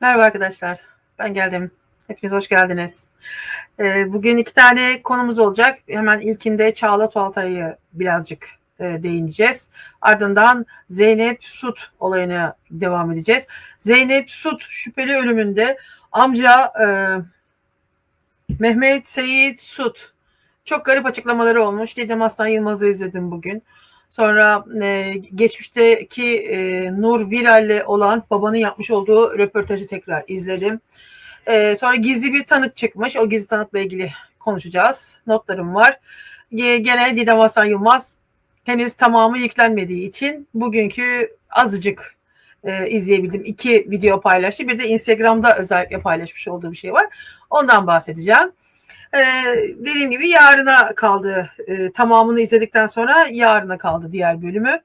Merhaba arkadaşlar. Ben geldim. Hepiniz hoş geldiniz. Ee, bugün iki tane konumuz olacak. Hemen ilkinde Çağla Tuğaltay'ı birazcık e, değineceğiz. Ardından Zeynep Sut olayına devam edeceğiz. Zeynep Sut şüpheli ölümünde amca e, Mehmet Seyit Sut çok garip açıklamaları olmuş. Didem Aslan Yılmaz'ı izledim bugün. Sonra e, geçmişteki e, Nur Viral'le olan babanın yapmış olduğu röportajı tekrar izledim. E, sonra gizli bir tanık çıkmış. O gizli tanıkla ilgili konuşacağız. Notlarım var. E, gene Didem Hasan Yılmaz henüz tamamı yüklenmediği için bugünkü azıcık e, izleyebildim. İki video paylaştı. Bir de Instagram'da özellikle paylaşmış olduğu bir şey var. Ondan bahsedeceğim. Ee, dediğim gibi yarına kaldı. Ee, tamamını izledikten sonra yarına kaldı diğer bölümü.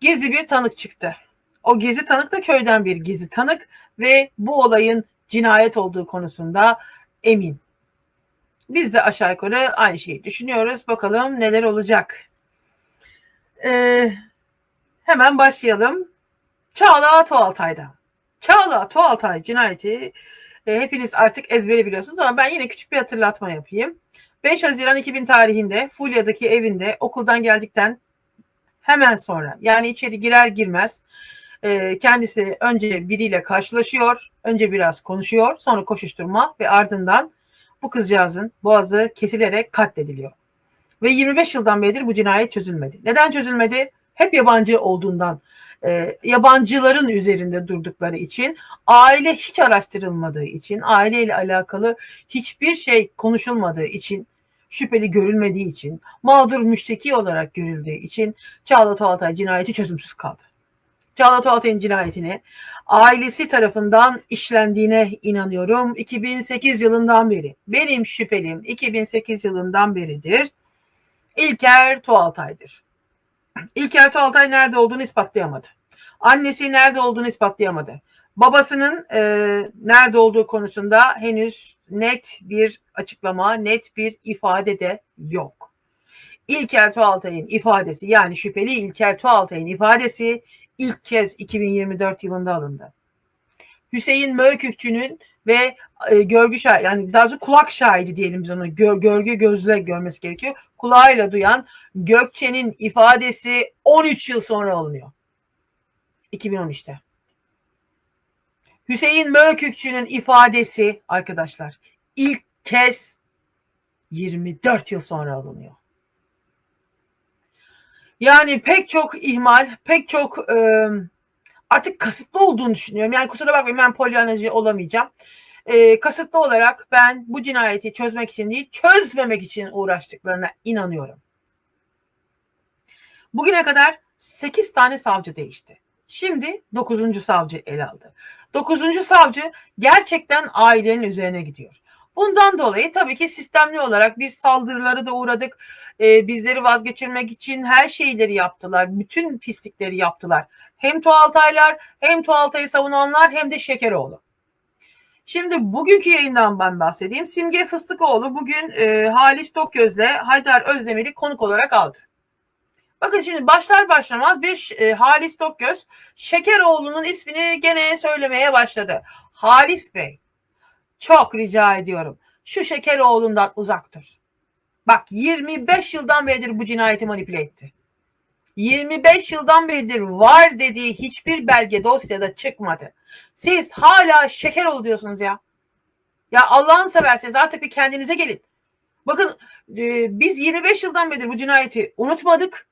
Gezi bir tanık çıktı. O gezi tanık da köyden bir gizli tanık ve bu olayın cinayet olduğu konusunda emin. Biz de aşağı yukarı aynı şeyi düşünüyoruz. Bakalım neler olacak. Ee, hemen başlayalım. Çağla Tuğaltay'da. Çağla Tuğaltay cinayeti e, hepiniz artık ezbere biliyorsunuz ama ben yine küçük bir hatırlatma yapayım. 5 Haziran 2000 tarihinde Fulya'daki evinde okuldan geldikten hemen sonra yani içeri girer girmez e, kendisi önce biriyle karşılaşıyor, önce biraz konuşuyor, sonra koşuşturma ve ardından bu kızcağızın boğazı kesilerek katlediliyor. Ve 25 yıldan beridir bu cinayet çözülmedi. Neden çözülmedi? Hep yabancı olduğundan e, yabancıların üzerinde durdukları için, aile hiç araştırılmadığı için, aileyle alakalı hiçbir şey konuşulmadığı için, şüpheli görülmediği için, mağdur müşteki olarak görüldüğü için Çağla Tuğatay cinayeti çözümsüz kaldı. Çağla Tuğatay'ın cinayetini ailesi tarafından işlendiğine inanıyorum. 2008 yılından beri. Benim şüphelim 2008 yılından beridir. İlker Tuğaltay'dır. İlker Tuğaltay nerede olduğunu ispatlayamadı. Annesi nerede olduğunu ispatlayamadı. Babasının e, nerede olduğu konusunda henüz net bir açıklama, net bir ifade de yok. İlker Tuğaltay'ın ifadesi yani şüpheli İlker Tuğaltay'ın ifadesi ilk kez 2024 yılında alındı. Hüseyin Mökükçü'nün ve e, görgü şahidi yani daha doğrusu kulak şahidi diyelim biz onu gör, görgü gözle görmesi gerekiyor. Kulağıyla duyan Gökçe'nin ifadesi 13 yıl sonra alınıyor. 2013'te. Hüseyin Mökükçü'nün ifadesi arkadaşlar ilk kez 24 yıl sonra alınıyor. Yani pek çok ihmal, pek çok e, artık kasıtlı olduğunu düşünüyorum. Yani kusura bakmayın ben polyanacı olamayacağım. E, kasıtlı olarak ben bu cinayeti çözmek için değil, çözmemek için uğraştıklarına inanıyorum. Bugüne kadar 8 tane savcı değişti. Şimdi 9. savcı el aldı. 9. savcı gerçekten ailenin üzerine gidiyor. Bundan dolayı tabii ki sistemli olarak biz saldırıları da uğradık. Ee, bizleri vazgeçirmek için her şeyleri yaptılar. Bütün pislikleri yaptılar. Hem Tuğaltaylar hem Tuğaltay'ı savunanlar hem de Şekeroğlu. Şimdi bugünkü yayından ben bahsedeyim. Simge Fıstıkoğlu bugün e, Halis Tokgöz'le Haydar Özdemir'i konuk olarak aldı. Bakın şimdi başlar başlamaz bir e, Halis Tokgöz Şekeroğlu'nun ismini gene söylemeye başladı. Halis Bey çok rica ediyorum şu Şekeroğlu'ndan uzak dur. Bak 25 yıldan beridir bu cinayeti manipüle etti. 25 yıldan beridir var dediği hiçbir belge dosyada çıkmadı. Siz hala Şekeroğlu diyorsunuz ya. Ya Allah'ını severseniz artık bir kendinize gelin. Bakın e, biz 25 yıldan beridir bu cinayeti unutmadık.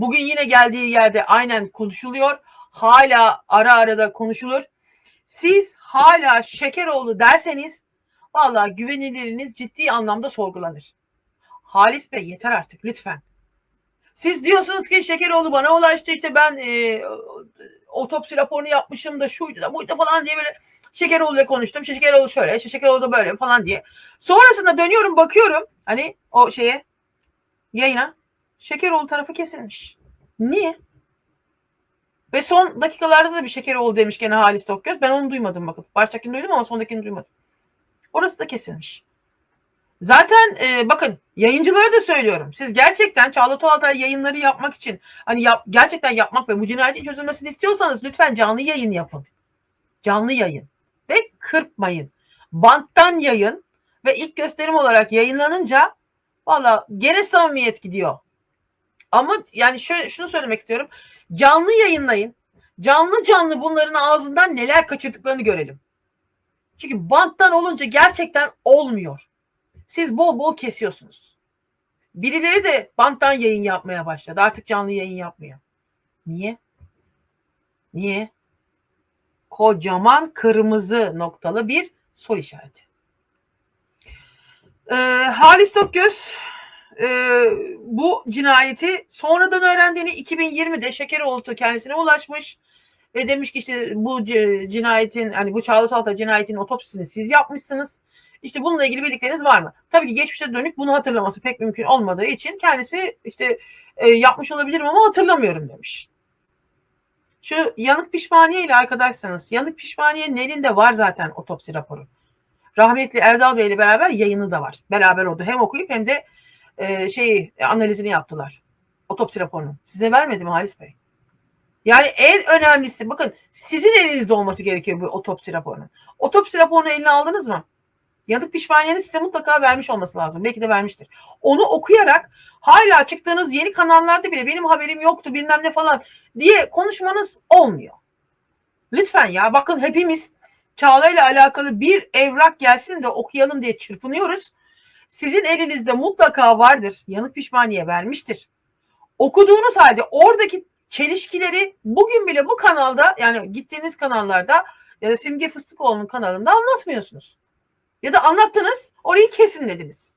Bugün yine geldiği yerde aynen konuşuluyor. Hala ara ara da konuşulur. Siz hala Şekeroğlu derseniz valla güveniliriniz ciddi anlamda sorgulanır. Halis Bey yeter artık lütfen. Siz diyorsunuz ki Şekeroğlu bana ulaştı işte ben e, otopsi raporunu yapmışım da şuydu da buydu falan diye böyle Şekeroğlu'yla konuştum. Şekeroğlu şöyle, Şekeroğlu da böyle falan diye. Sonrasında dönüyorum bakıyorum hani o şeye yayına Şekeroğlu tarafı kesilmiş. Niye? Ve son dakikalarda da bir Şekeroğlu demiş gene Halis Tokgöz. Ben onu duymadım bakın. Baştakini duydum ama sondakini duymadım. Orası da kesilmiş. Zaten e, bakın yayıncılara da söylüyorum. Siz gerçekten Çağla Tuğaltay yayınları yapmak için hani yap, gerçekten yapmak ve bu cinayetin çözülmesini istiyorsanız lütfen canlı yayın yapın. Canlı yayın. Ve kırpmayın. Banttan yayın ve ilk gösterim olarak yayınlanınca valla gene samimiyet gidiyor. Ama yani şöyle şunu söylemek istiyorum. Canlı yayınlayın. Canlı canlı bunların ağzından neler kaçırdıklarını görelim. Çünkü banttan olunca gerçekten olmuyor. Siz bol bol kesiyorsunuz. Birileri de banttan yayın yapmaya başladı. Artık canlı yayın yapmıyor. Niye? Niye? Kocaman kırmızı noktalı bir soru işareti. Ee, Halis Tokgöz e, bu cinayeti sonradan öğrendiğini 2020'de Şekeroğlu kendisine ulaşmış ve demiş ki işte bu cinayetin hani bu Çağla Talta cinayetinin otopsisini siz yapmışsınız. İşte bununla ilgili bildikleriniz var mı? Tabii ki geçmişe dönük bunu hatırlaması pek mümkün olmadığı için kendisi işte e, yapmış olabilirim ama hatırlamıyorum demiş. Şu yanık pişmaniye ile arkadaşsanız yanık pişmaniyenin elinde var zaten otopsi raporu. Rahmetli Erdal Bey ile beraber yayını da var. Beraber oldu. Hem okuyup hem de e, şeyi analizini yaptılar. Otopsi raporunu. Size vermedi mi Halis Bey? Yani en önemlisi bakın sizin elinizde olması gerekiyor bu otopsi raporunun. Otopsi raporunu eline aldınız mı? Yanık pişmaniyeni size mutlaka vermiş olması lazım. Belki de vermiştir. Onu okuyarak hala çıktığınız yeni kanallarda bile benim haberim yoktu bilmem ne falan diye konuşmanız olmuyor. Lütfen ya bakın hepimiz Çağla ile alakalı bir evrak gelsin de okuyalım diye çırpınıyoruz. Sizin elinizde mutlaka vardır. Yanık pişmaniye vermiştir. Okuduğunuz halde oradaki çelişkileri bugün bile bu kanalda yani gittiğiniz kanallarda ya da Simge Fıstıkoğlu'nun kanalında anlatmıyorsunuz. Ya da anlattınız orayı kesin dediniz.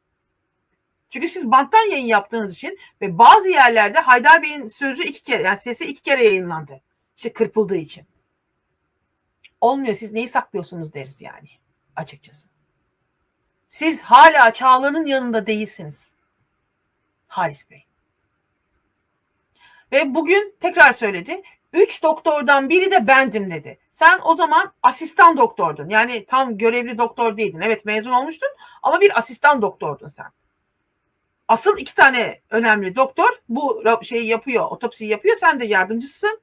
Çünkü siz banttan yayın yaptığınız için ve bazı yerlerde Haydar Bey'in sözü iki kere yani sesi iki kere yayınlandı. İşte kırpıldığı için. Olmuyor siz neyi saklıyorsunuz deriz yani açıkçası. Siz hala Çağla'nın yanında değilsiniz. Halis Bey. Ve bugün tekrar söyledi. Üç doktordan biri de bendim dedi. Sen o zaman asistan doktordun. Yani tam görevli doktor değildin. Evet mezun olmuştun ama bir asistan doktordun sen. Asıl iki tane önemli doktor bu şeyi yapıyor, otopsiyi yapıyor. Sen de yardımcısın.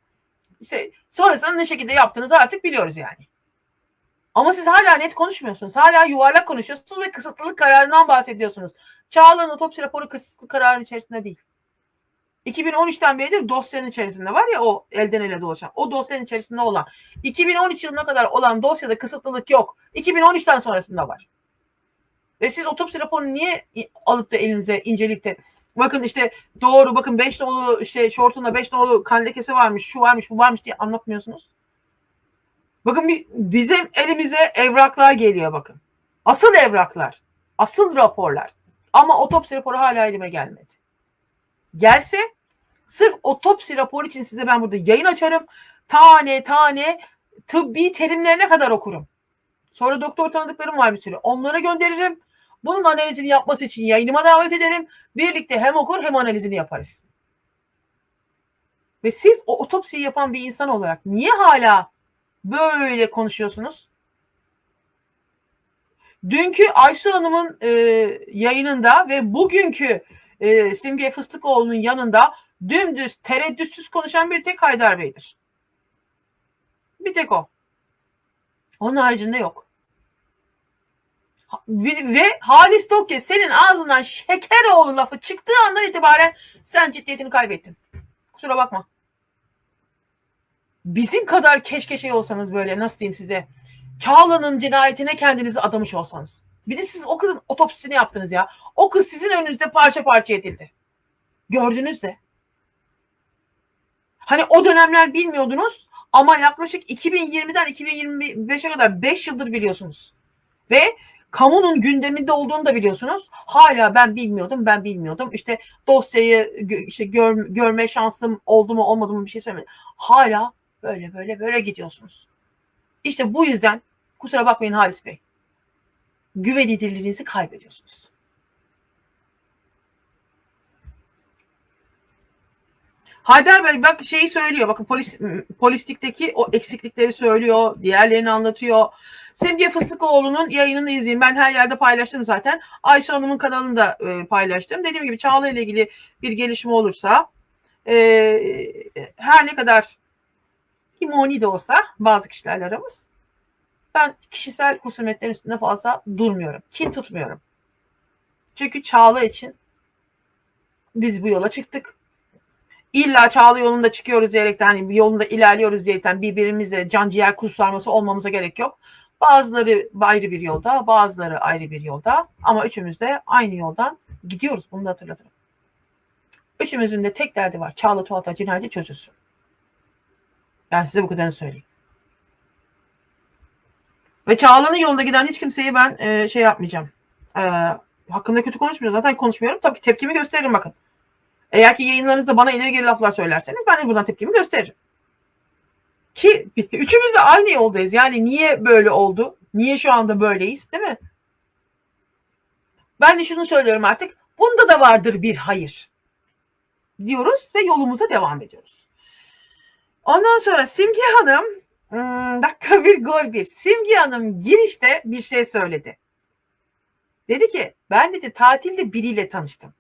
İşte sonrasında ne şekilde yaptığınızı artık biliyoruz yani. Ama siz hala net konuşmuyorsunuz. Hala yuvarlak konuşuyorsunuz ve kısıtlılık kararından bahsediyorsunuz. Çağla'nın otopsi raporu kısıtlı kararın içerisinde değil. 2013'ten beridir dosyanın içerisinde var ya o elden ele dolaşan. O dosyanın içerisinde olan. 2013 yılına kadar olan dosyada kısıtlılık yok. 2013'ten sonrasında var. Ve siz otopsi raporunu niye alıp da elinize inceleyip de bakın işte doğru bakın 5 nolu işte şortunda 5 nolu kan lekesi varmış şu varmış bu varmış diye anlatmıyorsunuz. Bakın bizim elimize evraklar geliyor bakın. Asıl evraklar. Asıl raporlar. Ama otopsi raporu hala elime gelmedi. Gelse sırf otopsi raporu için size ben burada yayın açarım. Tane tane tıbbi terimlerine kadar okurum. Sonra doktor tanıdıklarım var bir sürü. Onlara gönderirim. Bunun analizini yapması için yayınıma davet ederim. Birlikte hem okur hem analizini yaparız. Ve siz o otopsiyi yapan bir insan olarak niye hala böyle konuşuyorsunuz? Dünkü Aysu Hanım'ın e, yayınında ve bugünkü e, Simge Fıstıkoğlu'nun yanında dümdüz tereddütsüz konuşan bir tek Haydar Bey'dir. Bir tek o. Onun haricinde yok. Ve, ve Halis Tokke senin ağzından Şekeroğlu lafı çıktığı andan itibaren sen ciddiyetini kaybettin. Kusura bakma. Bizim kadar keşke şey olsanız böyle nasıl diyeyim size. Çağla'nın cinayetine kendinizi adamış olsanız. Bir de siz o kızın otopsisini yaptınız ya. O kız sizin önünüzde parça parça edildi. Gördünüz de. Hani o dönemler bilmiyordunuz ama yaklaşık 2020'den 2025'e kadar 5 yıldır biliyorsunuz. Ve kamunun gündeminde olduğunu da biliyorsunuz. Hala ben bilmiyordum, ben bilmiyordum. İşte dosyayı işte gör, görme şansım oldu mu olmadı mı bir şey söylemedim. Hala böyle böyle böyle gidiyorsunuz. İşte bu yüzden kusura bakmayın Halis Bey güvenilirliğinizi kaybediyorsunuz. Haydar Bey bak şeyi söylüyor. Bakın polis, polistikteki o eksiklikleri söylüyor. Diğerlerini anlatıyor. Simge Fıstıkoğlu'nun yayınını izleyin. Ben her yerde paylaştım zaten. Ayşe Hanım'ın kanalını da e, paylaştım. Dediğim gibi Çağla ile ilgili bir gelişme olursa e, her ne kadar imoni de olsa bazı kişilerle aramız Ben kişisel husumetlerin üstünde fazla durmuyorum. Kin tutmuyorum. Çünkü Çağla için biz bu yola çıktık. İlla Çağla yolunda çıkıyoruz diyerekten hani yolunda ilerliyoruz diyerekten birbirimizle can ciğer kusarması olmamıza gerek yok. Bazıları ayrı bir yolda, bazıları ayrı bir yolda ama üçümüz de aynı yoldan gidiyoruz. Bunu da hatırlatırım. Üçümüzün de tek derdi var. Çağla Tuğatay cinayeti çözülsün. Ben size bu kadarını söyleyeyim. Ve Çağla'nın yolunda giden hiç kimseyi ben e, şey yapmayacağım. E, hakkında kötü konuşmuyorum. Zaten konuşmuyorum. Tabii tepkimi gösteririm bakın. Eğer ki yayınlarınızda bana ileri geri laflar söylerseniz ben de buradan tepkimi gösteririm. Ki üçümüz de aynı yoldayız. Yani niye böyle oldu? Niye şu anda böyleyiz değil mi? Ben de şunu söylüyorum artık. Bunda da vardır bir hayır. Diyoruz ve yolumuza devam ediyoruz. Ondan sonra Simge Hanım hmm, dakika bir gol bir. Simge Hanım girişte bir şey söyledi. Dedi ki ben dedi tatilde biriyle tanıştım.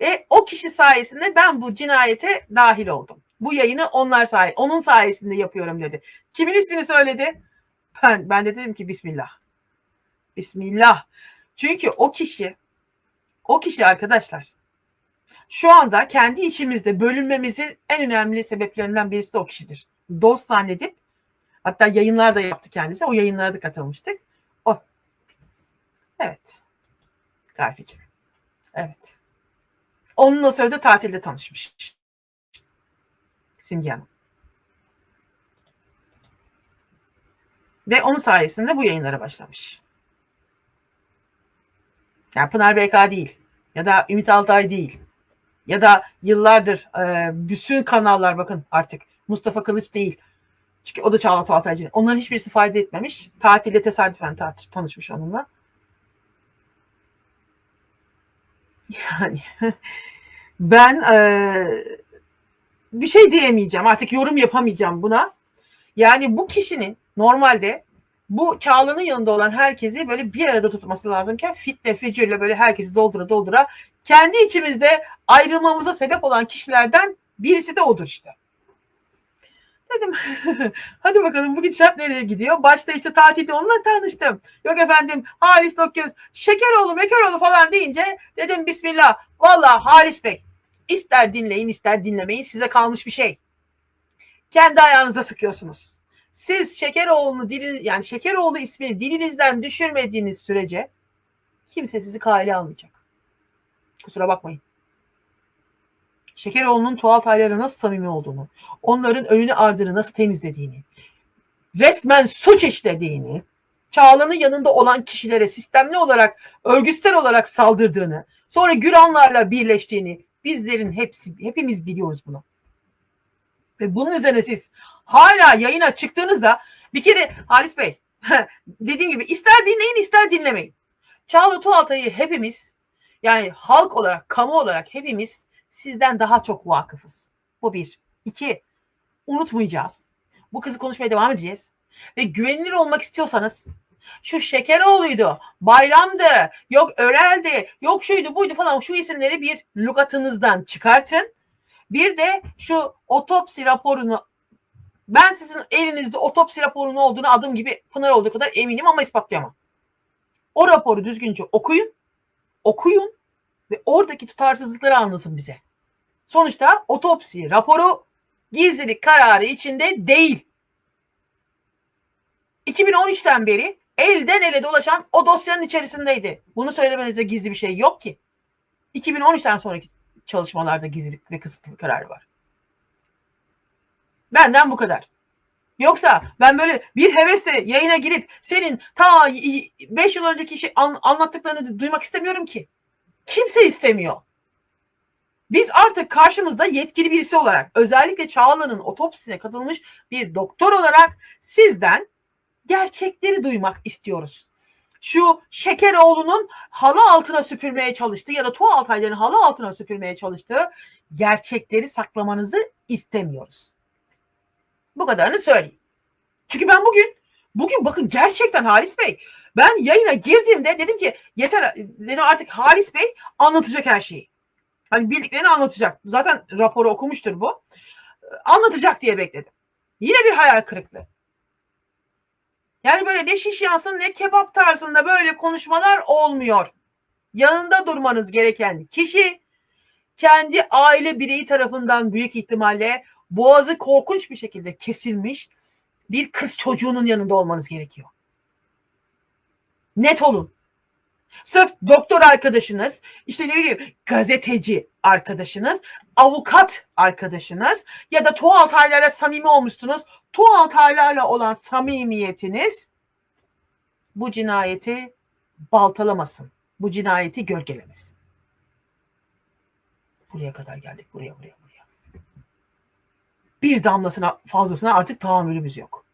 Ve o kişi sayesinde ben bu cinayete dahil oldum. Bu yayını onlar say onun sayesinde yapıyorum dedi. Kimin ismini söyledi? Ben ben de dedim ki Bismillah. Bismillah. Çünkü o kişi o kişi arkadaşlar şu anda kendi içimizde bölünmemizin en önemli sebeplerinden birisi de o kişidir. Dost zannedip hatta yayınlar da yaptı kendisi. O yayınlara da katılmıştık. O. Evet. Garficim. Evet. Onunla sözde tatilde tanışmış. Simge Hanım. Ve onun sayesinde bu yayınlara başlamış. Yani Pınar BK değil. Ya da Ümit Altay değil. Ya da yıllardır e, bütün kanallar bakın artık Mustafa Kılıç değil. Çünkü o da Çağla Altaycı. Onların hiçbirisi fayda etmemiş. Tatilde tesadüfen tanışmış onunla. Yani ben e, bir şey diyemeyeceğim. Artık yorum yapamayacağım buna. Yani bu kişinin normalde bu Çağla'nın yanında olan herkesi böyle bir arada tutması lazımken fitne fücürle böyle herkesi doldura doldura kendi içimizde ayrılmamıza sebep olan kişilerden birisi de odur işte. Dedim hadi bakalım bu gidişat nereye gidiyor? Başta işte tatilde onunla tanıştım. Yok efendim Halis Dokgöz, Şekeroğlu, Mekeroğlu falan deyince dedim Bismillah. Valla Halis Bey ister dinleyin ister dinlemeyin size kalmış bir şey. Kendi ayağınıza sıkıyorsunuz. Siz Şekeroğlu'nu dilin yani Şekeroğlu ismini dilinizden düşürmediğiniz sürece kimse sizi kale almayacak. Kusura bakmayın. Şekeroğlu'nun Tuğal Taylar'la nasıl samimi olduğunu, onların önünü ardını nasıl temizlediğini, resmen suç işlediğini, Çağla'nın yanında olan kişilere sistemli olarak, örgütsel olarak saldırdığını, sonra Güranlarla birleştiğini bizlerin hepsi, hepimiz biliyoruz bunu. Ve bunun üzerine siz hala yayına çıktığınızda bir kere Halis Bey dediğim gibi ister dinleyin ister dinlemeyin. Çağla Tuğaltay'ı hepimiz yani halk olarak, kamu olarak hepimiz sizden daha çok vakıfız. Bu bir. İki, unutmayacağız. Bu kızı konuşmaya devam edeceğiz. Ve güvenilir olmak istiyorsanız şu Şekeroğlu'ydu, Bayram'dı, yok Örel'di, yok şuydu buydu falan şu isimleri bir lügatınızdan çıkartın. Bir de şu otopsi raporunu ben sizin elinizde otopsi raporunun olduğunu adım gibi Pınar olduğu kadar eminim ama ispatlayamam. O raporu düzgünce okuyun. Okuyun ve oradaki tutarsızlıkları anlatın bize. Sonuçta otopsi raporu gizlilik kararı içinde değil. 2013'ten beri elden ele dolaşan o dosyanın içerisindeydi. Bunu söylemenizde gizli bir şey yok ki. 2013'ten sonraki çalışmalarda gizlilik ve kısıtlı kararı var. Benden bu kadar. Yoksa ben böyle bir hevesle yayına girip senin ta 5 yıl önceki şey anlattıklarını duymak istemiyorum ki. Kimse istemiyor. Biz artık karşımızda yetkili birisi olarak özellikle Çağla'nın otopsisine katılmış bir doktor olarak sizden gerçekleri duymak istiyoruz. Şu Şekeroğlu'nun halı altına süpürmeye çalıştığı ya da Tuğ Altaylı'nın halı altına süpürmeye çalıştığı gerçekleri saklamanızı istemiyoruz. Bu kadarını söyleyeyim. Çünkü ben bugün bugün bakın gerçekten Halis Bey ben yayına girdiğimde dedim ki yeter dedim artık Halis Bey anlatacak her şeyi. Hani bildiklerini anlatacak. Zaten raporu okumuştur bu. Anlatacak diye bekledim. Yine bir hayal kırıklığı. Yani böyle ne şiş yansın ne kebap tarzında böyle konuşmalar olmuyor. Yanında durmanız gereken kişi kendi aile bireyi tarafından büyük ihtimalle boğazı korkunç bir şekilde kesilmiş bir kız çocuğunun yanında olmanız gerekiyor. Net olun. Sırf doktor arkadaşınız, işte ne bileyim gazeteci arkadaşınız, avukat arkadaşınız ya da Tuğal Taylar'la samimi olmuşsunuz. Tuğal Taylar'la olan samimiyetiniz bu cinayeti baltalamasın. Bu cinayeti gölgelemesin. Buraya kadar geldik. Buraya, buraya, buraya. Bir damlasına fazlasına artık tahammülümüz yok.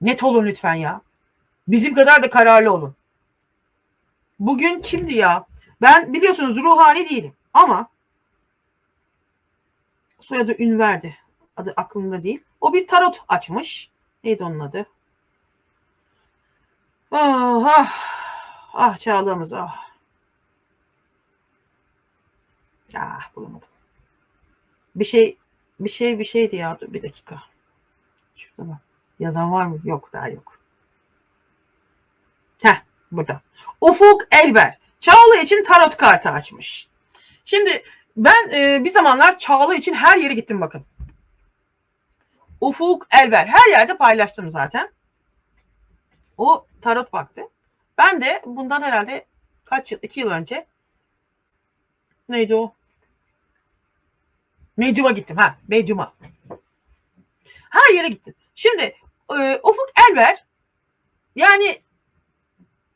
Net olun lütfen ya. Bizim kadar da kararlı olun. Bugün kimdi ya? Ben biliyorsunuz ruhani değilim ama soyadı Ünver'di. Adı aklımda değil. O bir tarot açmış. Neydi onun adı? Ah, ah, ah çağlığımız ah. Ah bulamadım. Bir şey bir şey bir şeydi ya. Dur bir dakika. Şurada bak. Yazan var mı? Yok daha yok. Heh burada. Ufuk Elber. Çağla için tarot kartı açmış. Şimdi ben e, bir zamanlar Çağla için her yere gittim bakın. Ufuk Elber. Her yerde paylaştım zaten. O tarot baktı. Ben de bundan herhalde kaç yıl, iki yıl önce neydi o? Medyum'a gittim ha. Medyum'a. Her yere gittim. Şimdi e, Ufuk Elber yani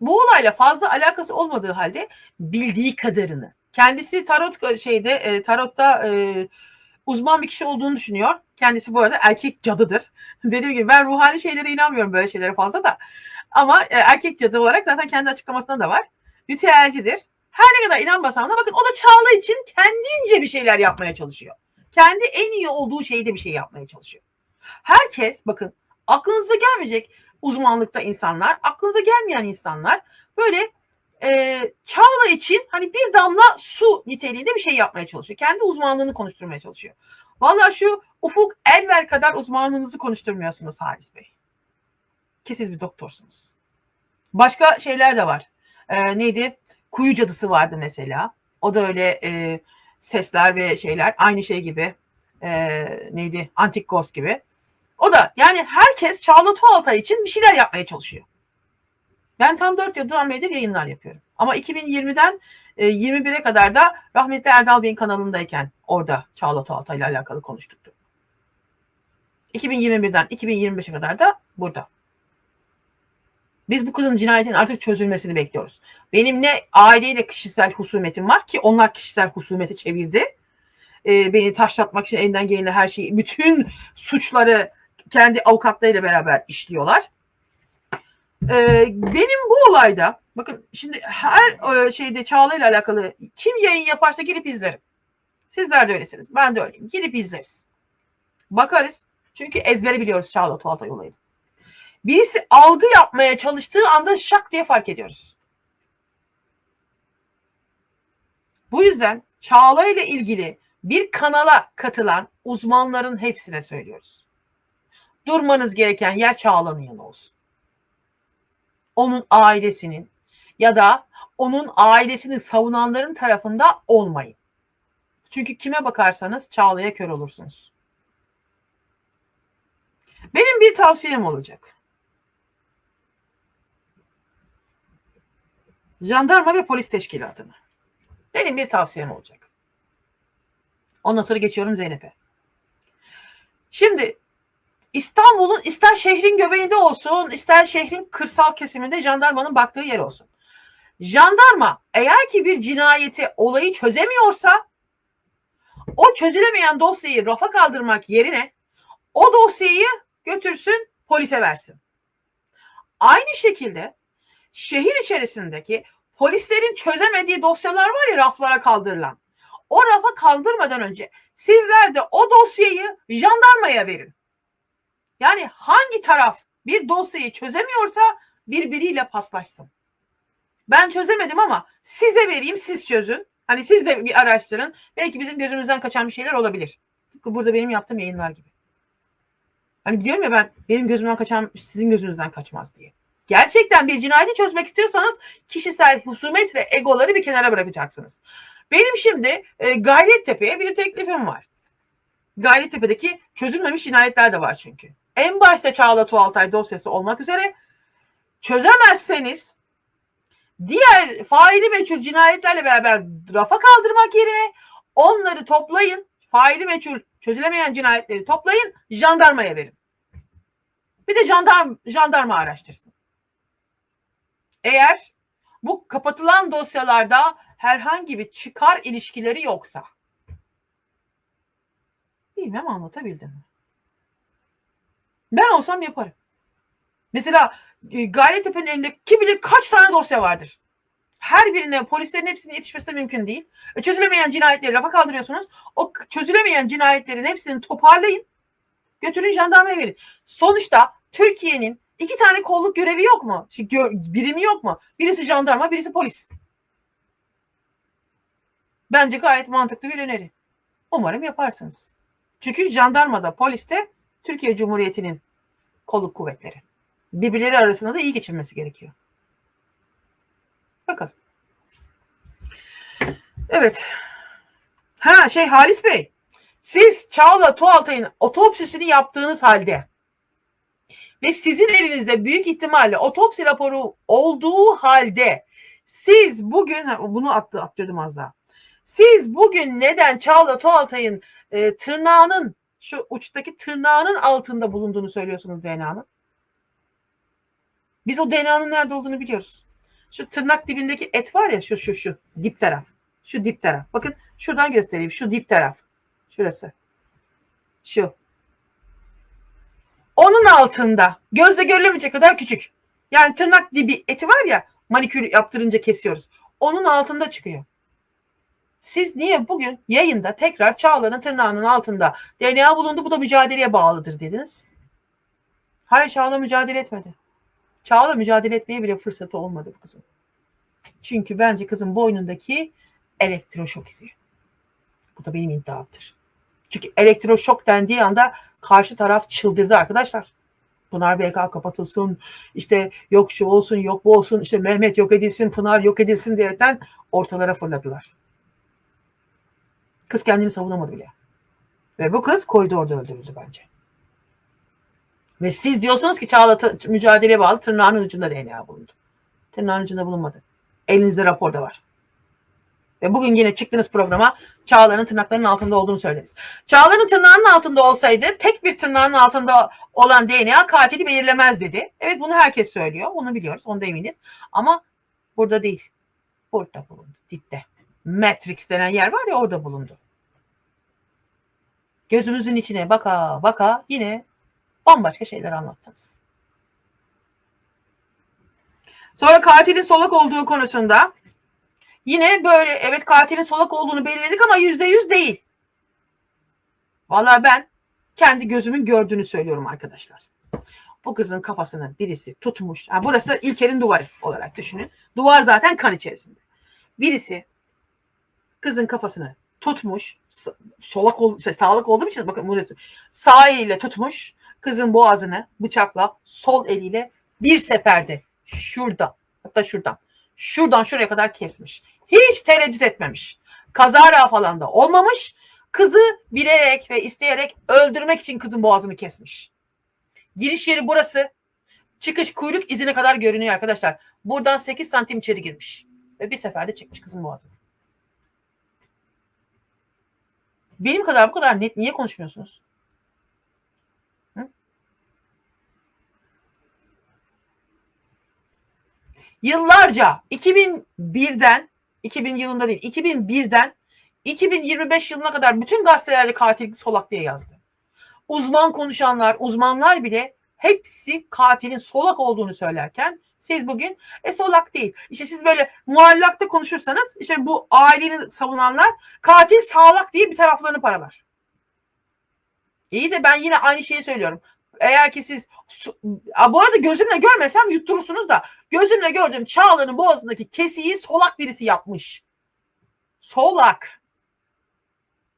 bu olayla fazla alakası olmadığı halde bildiği kadarını kendisi tarot şeyde e, tarotta e, uzman bir kişi olduğunu düşünüyor. Kendisi bu arada erkek cadıdır. Dediğim gibi ben ruhani şeylere inanmıyorum böyle şeylere fazla da. Ama e, erkek cadı olarak zaten kendi açıklamasında da var. Ritüelcidir. Her ne kadar inanmasam da bakın o da Çağla için kendince bir şeyler yapmaya çalışıyor. Kendi en iyi olduğu şeyde bir şey yapmaya çalışıyor. Herkes bakın aklınıza gelmeyecek uzmanlıkta insanlar, aklınıza gelmeyen insanlar böyle e, Çağla için hani bir damla su niteliğinde bir şey yapmaya çalışıyor. Kendi uzmanlığını konuşturmaya çalışıyor. Valla şu Ufuk Elver kadar uzmanlığınızı konuşturmuyorsunuz Halis Bey. Ki siz bir doktorsunuz. Başka şeyler de var. E, neydi? Kuyu cadısı vardı mesela. O da öyle e, sesler ve şeyler aynı şey gibi. E, neydi? Antik gibi. O da yani herkes Çağla Tuğaltay için bir şeyler yapmaya çalışıyor. Ben tam 4 yıldan beridir yayınlar yapıyorum. Ama 2020'den 21'e kadar da rahmetli Erdal Bey'in kanalındayken orada Çağla Tuğaltay ile alakalı konuştuk. 2021'den 2025'e kadar da burada. Biz bu kızın cinayetin artık çözülmesini bekliyoruz. Benim ne aileyle kişisel husumetim var ki onlar kişisel husumeti çevirdi. Ee, beni taşlatmak için elinden geleni her şeyi, bütün suçları kendi avukatlarıyla beraber işliyorlar. Ee, benim bu olayda bakın şimdi her e, şeyde Çağla ile alakalı kim yayın yaparsa girip izlerim. Sizler de öylesiniz. Ben de öyleyim. Girip izleriz. Bakarız. Çünkü ezbere biliyoruz Çağla Tuğatay olayını. Birisi algı yapmaya çalıştığı anda şak diye fark ediyoruz. Bu yüzden Çağla ile ilgili bir kanala katılan uzmanların hepsine söylüyoruz. Durmanız gereken yer Çağla'nın yanı olsun. Onun ailesinin ya da onun ailesini savunanların tarafında olmayın. Çünkü kime bakarsanız Çağla'ya kör olursunuz. Benim bir tavsiyem olacak. Jandarma ve polis teşkilatına. Benim bir tavsiyem olacak. Ondan sonra geçiyorum Zeynep'e. Şimdi İstanbul'un ister şehrin göbeğinde olsun, ister şehrin kırsal kesiminde jandarmanın baktığı yer olsun. Jandarma eğer ki bir cinayeti, olayı çözemiyorsa o çözülemeyen dosyayı rafa kaldırmak yerine o dosyayı götürsün polise versin. Aynı şekilde şehir içerisindeki polislerin çözemediği dosyalar var ya raflara kaldırılan. O rafa kaldırmadan önce sizler de o dosyayı jandarmaya verin. Yani hangi taraf bir dosyayı çözemiyorsa birbiriyle paslaşsın. Ben çözemedim ama size vereyim siz çözün. Hani siz de bir araştırın. Belki bizim gözümüzden kaçan bir şeyler olabilir. Tıpkı burada benim yaptığım yayınlar gibi. Hani diyorum ya ben benim gözümden kaçan sizin gözünüzden kaçmaz diye. Gerçekten bir cinayeti çözmek istiyorsanız kişisel husumet ve egoları bir kenara bırakacaksınız. Benim şimdi e, Gayrettepe'ye bir teklifim var. Gayrettepe'deki çözülmemiş cinayetler de var çünkü. En başta Çağla Tuğaltay dosyası olmak üzere çözemezseniz diğer faili meçhul cinayetlerle beraber rafa kaldırmak yerine onları toplayın. Faili meçhul çözülemeyen cinayetleri toplayın jandarmaya verin. Bir de jandarm, jandarma araştırsın. Eğer bu kapatılan dosyalarda herhangi bir çıkar ilişkileri yoksa bilmem anlatabildim mi? Ben olsam yaparım. Mesela e, Gayrettepe'nin elinde kim bilir kaç tane dosya vardır. Her birine polislerin hepsinin yetişmesi de mümkün değil. E, çözülemeyen cinayetleri rafa kaldırıyorsunuz. O çözülemeyen cinayetlerin hepsini toparlayın. Götürün jandarmaya verin. Sonuçta Türkiye'nin iki tane kolluk görevi yok mu? Birimi yok mu? Birisi jandarma, birisi polis. Bence gayet mantıklı bir öneri. Umarım yaparsınız. Çünkü jandarmada, poliste Türkiye Cumhuriyeti'nin kolluk kuvvetleri. Birbirleri arasında da iyi geçinmesi gerekiyor. Bakalım. Evet. Ha şey Halis Bey. Siz Çağla Tuğaltay'ın otopsisini yaptığınız halde ve sizin elinizde büyük ihtimalle otopsi raporu olduğu halde siz bugün bunu attı attırdım az daha. Siz bugün neden Çağla Tuğaltay'ın e, tırnağının şu uçtaki tırnağının altında bulunduğunu söylüyorsunuz DNA'nın? Biz o DNA'nın nerede olduğunu biliyoruz. Şu tırnak dibindeki et var ya şu şu şu dip taraf. Şu dip taraf. Bakın şuradan göstereyim. Şu dip taraf. Şurası. Şu. Onun altında gözle görülemeyecek kadar küçük. Yani tırnak dibi eti var ya manikür yaptırınca kesiyoruz. Onun altında çıkıyor. Siz niye bugün yayında tekrar Çağla'nın tırnağının altında DNA bulundu bu da mücadeleye bağlıdır dediniz? Hayır Çağla mücadele etmedi. Çağla mücadele etmeye bile fırsatı olmadı bu kızın. Çünkü bence kızın boynundaki elektroşok izi. Bu da benim iddiamdır. Çünkü elektroşok dendiği anda karşı taraf çıldırdı arkadaşlar. Pınar BK kapatılsın, işte yok şu olsun, yok bu olsun, işte Mehmet yok edilsin, Pınar yok edilsin diyerekten ortalara fırladılar. Kız kendini savunamadı bile. Ve bu kız koridorda öldürüldü bence. Ve siz diyorsunuz ki Çağla mücadeleye bağlı tırnağının ucunda DNA bulundu. Tırnağın ucunda bulunmadı. Elinizde rapor da var. Ve bugün yine çıktınız programa Çağla'nın tırnaklarının altında olduğunu söylediniz. Çağla'nın tırnağının altında olsaydı tek bir tırnağının altında olan DNA katili belirlemez dedi. Evet bunu herkes söylüyor. Onu biliyoruz. Onu da eminiz. Ama burada değil. Burada bulundu. Dipte. Matrix denen yer var ya orada bulundu. Gözümüzün içine baka baka yine bambaşka şeyler anlattınız. Sonra katilin solak olduğu konusunda yine böyle evet katilin solak olduğunu belirledik ama yüzde yüz değil. Valla ben kendi gözümün gördüğünü söylüyorum arkadaşlar. Bu kızın kafasını birisi tutmuş. Yani burası İlker'in duvarı olarak düşünün. Duvar zaten kan içerisinde. Birisi kızın kafasını tutmuş. Solak ol, şey, sağlık olduğum için bakın bunu sağ eliyle tutmuş. Kızın boğazını bıçakla sol eliyle bir seferde şurada hatta şuradan şuradan şuraya kadar kesmiş. Hiç tereddüt etmemiş. Kazara falan da olmamış. Kızı bilerek ve isteyerek öldürmek için kızın boğazını kesmiş. Giriş yeri burası. Çıkış kuyruk izine kadar görünüyor arkadaşlar. Buradan 8 santim içeri girmiş. Ve bir seferde çekmiş kızın boğazını. Benim kadar bu kadar net niye konuşmuyorsunuz? Hı? Yıllarca 2001'den 2000 yılında değil 2001'den 2025 yılına kadar bütün gazetelerde katil solak diye yazdı. Uzman konuşanlar, uzmanlar bile hepsi katilin solak olduğunu söylerken siz bugün e solak değil. İşte siz böyle muallakta konuşursanız işte bu aileyi savunanlar katil sağlak diye bir taraflarını paralar. İyi de ben yine aynı şeyi söylüyorum. Eğer ki siz bu arada gözümle görmesem yutturursunuz da gözümle gördüğüm Çağla'nın boğazındaki kesiyi solak birisi yapmış. Solak.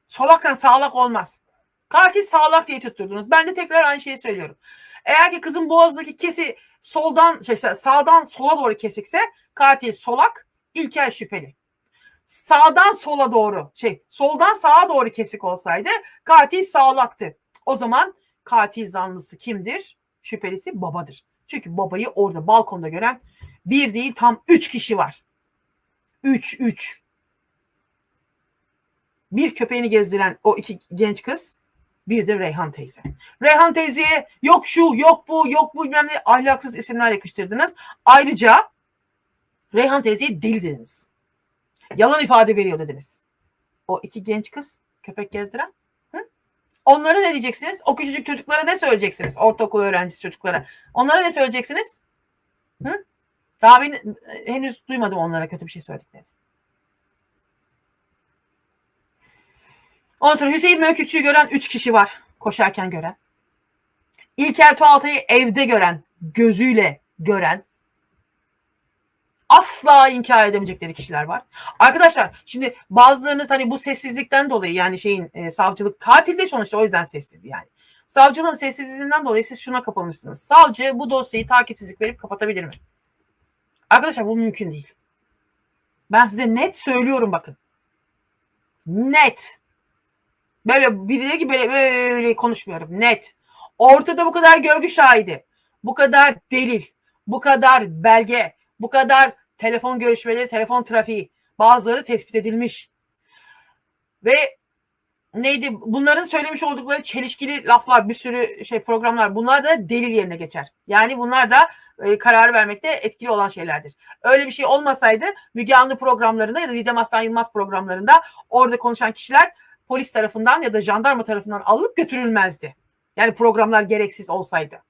Solaktan sağlak olmaz. Katil sağlak diye tutturdunuz. Ben de tekrar aynı şeyi söylüyorum. Eğer ki kızın boğazındaki kesi soldan şey, sağdan sola doğru kesikse katil solak, İlker şüpheli. Sağdan sola doğru şey soldan sağa doğru kesik olsaydı katil sağlaktı. O zaman katil zanlısı kimdir? Şüphelisi babadır. Çünkü babayı orada balkonda gören bir değil tam üç kişi var. Üç, üç. Bir köpeğini gezdiren o iki genç kız bir de Reyhan teyze. Reyhan teyzeye yok şu, yok bu, yok bu bilmem ne ahlaksız isimler yakıştırdınız. Ayrıca Reyhan teyzeye deli dediniz. Yalan ifade veriyor dediniz. O iki genç kız köpek gezdiren. Hı? Onlara ne diyeceksiniz? O küçücük çocuklara ne söyleyeceksiniz? Ortaokul öğrencisi çocuklara. Onlara ne söyleyeceksiniz? Hı? Daha ben henüz duymadım onlara kötü bir şey söylediklerini. Ondan sonra Hüseyin Mökükçü'yü gören 3 kişi var. Koşarken gören. İlker Tuğaltay'ı evde gören, gözüyle gören, asla inkar edemeyecekleri kişiler var. Arkadaşlar şimdi bazılarınız hani bu sessizlikten dolayı yani şeyin e, savcılık katilde sonuçta o yüzden sessiz yani. Savcılığın sessizliğinden dolayı siz şuna kapamışsınız. Savcı bu dosyayı takipsizlik verip kapatabilir mi? Arkadaşlar bu mümkün değil. Ben size net söylüyorum bakın. Net. Böyle birileri gibi böyle, böyle konuşmuyorum. Net. Ortada bu kadar görgü şahidi, bu kadar delil, bu kadar belge, bu kadar telefon görüşmeleri, telefon trafiği bazıları tespit edilmiş. Ve neydi? Bunların söylemiş oldukları çelişkili laflar, bir sürü şey programlar bunlar da delil yerine geçer. Yani bunlar da e, karar vermekte etkili olan şeylerdir. Öyle bir şey olmasaydı Müge Anlı programlarında ya da Didem Aslan Yılmaz programlarında orada konuşan kişiler polis tarafından ya da jandarma tarafından alınıp götürülmezdi. Yani programlar gereksiz olsaydı.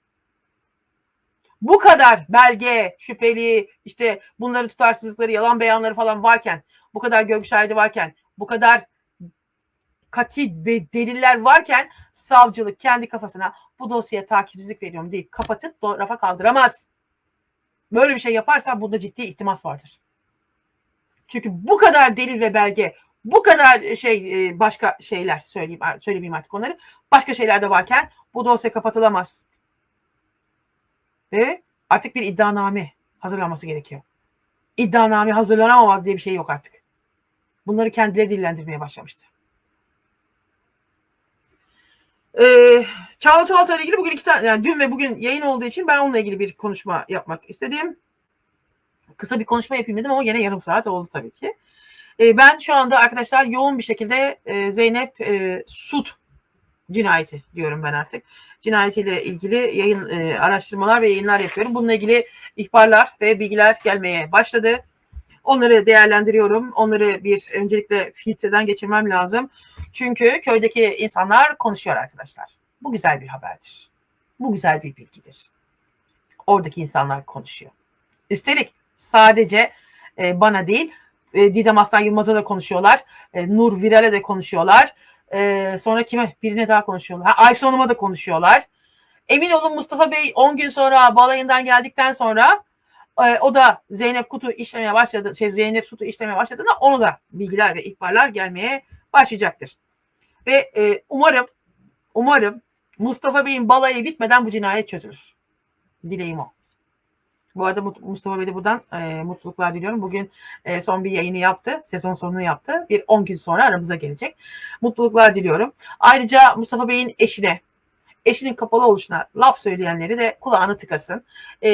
Bu kadar belge, şüpheli, işte bunların tutarsızlıkları, yalan beyanları falan varken, bu kadar görgü şahidi varken, bu kadar katil ve deliller varken savcılık kendi kafasına bu dosyaya takipsizlik veriyorum deyip kapatıp rafa kaldıramaz. Böyle bir şey yaparsa bunda ciddi ihtimas vardır. Çünkü bu kadar delil ve belge, bu kadar şey e, başka şeyler söyleyeyim söylemeyeyim artık onları. Başka şeyler de varken bu dosya kapatılamaz. Ve artık bir iddianame hazırlanması gerekiyor. İddianame hazırlanamaz diye bir şey yok artık. Bunları kendileri dillendirmeye başlamıştı. Ee, Çağla Çağatay ile ilgili bugün iki tane, yani dün ve bugün yayın olduğu için ben onunla ilgili bir konuşma yapmak istedim. Kısa bir konuşma yapayım dedim ama yine yarım saat oldu tabii ki. Ee, ben şu anda arkadaşlar yoğun bir şekilde e, Zeynep e, Sut cinayeti diyorum ben artık. Cinayetiyle ilgili yayın e, araştırmalar ve yayınlar yapıyorum. Bununla ilgili ihbarlar ve bilgiler gelmeye başladı. Onları değerlendiriyorum. Onları bir öncelikle filtreden geçirmem lazım. Çünkü köydeki insanlar konuşuyor arkadaşlar. Bu güzel bir haberdir. Bu güzel bir bilgidir. Oradaki insanlar konuşuyor. Üstelik sadece e, bana değil, e, Didem Aslan Yılmaz'a da konuşuyorlar. E, Nur Viral'e de konuşuyorlar. E, sonra kime? Birine daha konuşuyorlar. Ha, Ayşe Hanım'a da konuşuyorlar. Emin olun Mustafa Bey 10 gün sonra balayından geldikten sonra e, o da Zeynep Kutu işlemeye başladı. Şey Zeynep Kutu işlemeye başladığında onu da bilgiler ve ihbarlar gelmeye başlayacaktır. Ve e, umarım umarım Mustafa Bey'in balayı bitmeden bu cinayet çözülür. Dileğim o. Bu arada Mustafa Bey'de buradan e, mutluluklar diliyorum. Bugün e, son bir yayını yaptı. Sezon sonunu yaptı. Bir 10 gün sonra aramıza gelecek. Mutluluklar diliyorum. Ayrıca Mustafa Bey'in eşine, eşinin kapalı oluşuna laf söyleyenleri de kulağını tıkasın. E,